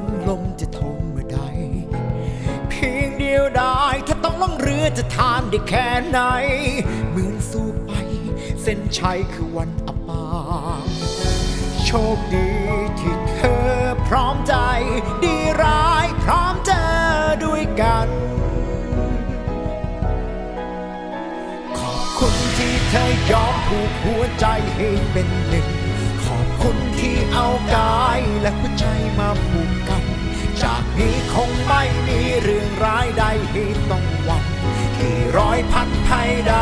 นลมจะโท จะทานได้แค่ไหนเหมือนสู้ไป เส้นชัยคือวันอับปางโชคดีที่เธอพร้อมใจ ดีร้ายพร้อมเจอด้วยกัน ขอบคุณที่เธอยอมผูกหัวใจให้เป็นหนึ่ง ขอบคุณที่เอากายและหัวใจมาผูกกัน จากนี้คงไม่มีเรื่องร้ายใดให้ต้องหวั่นที่ร้อย พันภัยใด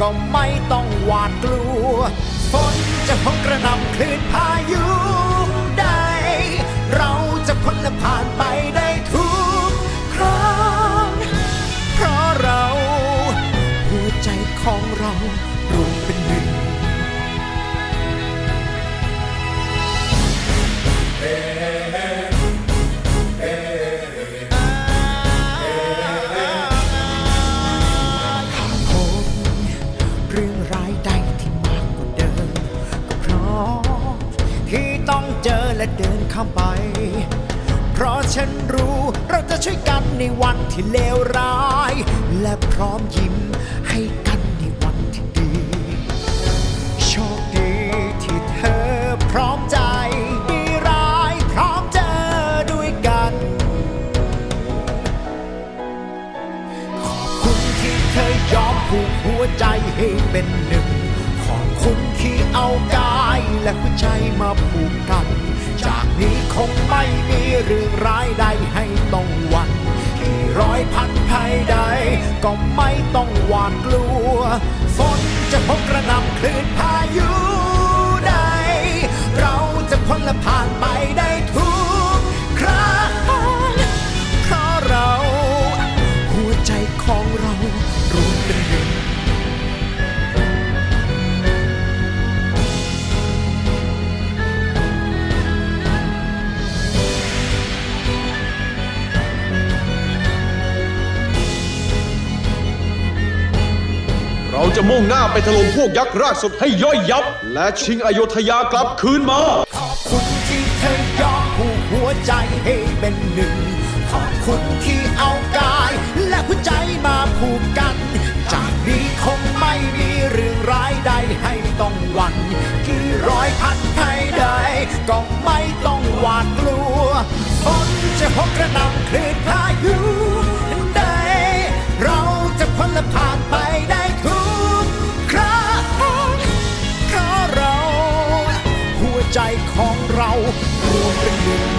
ก็ไม่ต้องหวาดกลัว ฝนจะพงกระนำคลื่นพาย อที่ต้องเจอและเดินข้ามไป เพราะฉันรู้เราจะช่วยกันในวันที่เลวร้าย และพร้อมยิ้มให้กันในวันที่ดี โชคดีที่เธอพร้อมใจดีร้ายพร้อมเจอด้วยกัน ขอบคุณที่เธอยอมผูกหัวใจให้เป็นหนึ่ง ขอบคุณที่เอากา และหัวใจมาผูกกัน จากนี้คงไม่มีเรื่องร้ายใดให้ต้องหวั่นที่ร้อยพันภัยใด ก็ไม่ต้องหวาดกลัว ฝนจะพบกระนำคลื่นพายุ เราจะมุ่งหน้าไปถล่มพวกยักษ์รากสุดให้ย่อยยับ และชิงอโยธยากลับคืนมา ขอบคุณที่เธอยอมผูกหัวใจให้เป็นหนึ่ง ขอบคุณที่เอากาย และหัวใจมาผูกกัน จากนี้คงไม่มีเรื่องร้ายใดให้ต้องหวั่นกี่ร้อยพันภัยใดก็ไม่ต้องหวาดกลัวฝนจะพกกระหนำคลื่นพายุ ใจของเรารวมเป็นหนึ่ง